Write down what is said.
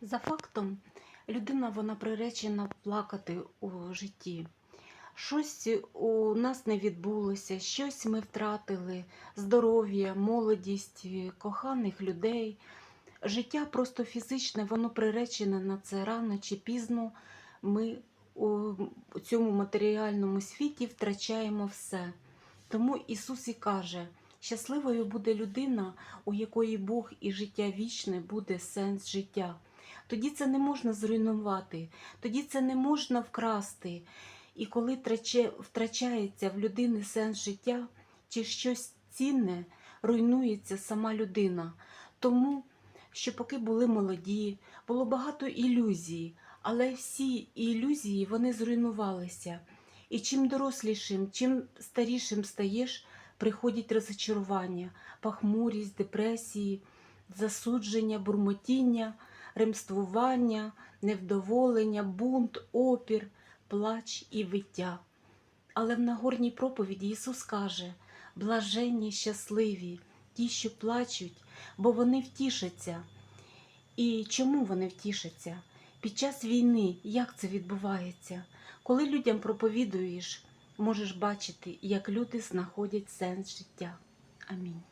За фактом, людина вона приречена плакати у житті. Щось у нас не відбулося, щось ми втратили, здоров'я, молодість, коханих людей. Життя просто фізичне, воно приречене на це рано чи пізно. Ми у цьому матеріальному світі втрачаємо все. Тому Ісус і каже: щасливою буде людина, у якої Бог і життя вічне буде сенс життя. Тоді це не можна зруйнувати, тоді це не можна вкрасти. І коли втрачається в людини сенс життя чи щось цінне, руйнується сама людина. Тому що поки були молоді, було багато ілюзій, але всі ілюзії вони зруйнувалися. І чим дорослішим, чим старішим стаєш, приходять розочарування, пахмурість, депресії, засудження, бурмотіння, ремствування, невдоволення, бунт, опір, плач і виття. Але в Нагорній проповіді Ісус каже: блаженні, щасливі, ті, що плачуть, бо вони втішаться. І чому вони втішаться? Під час війни як це відбувається? Коли людям проповідуєш, можеш бачити, як люди знаходять сенс життя. Амінь.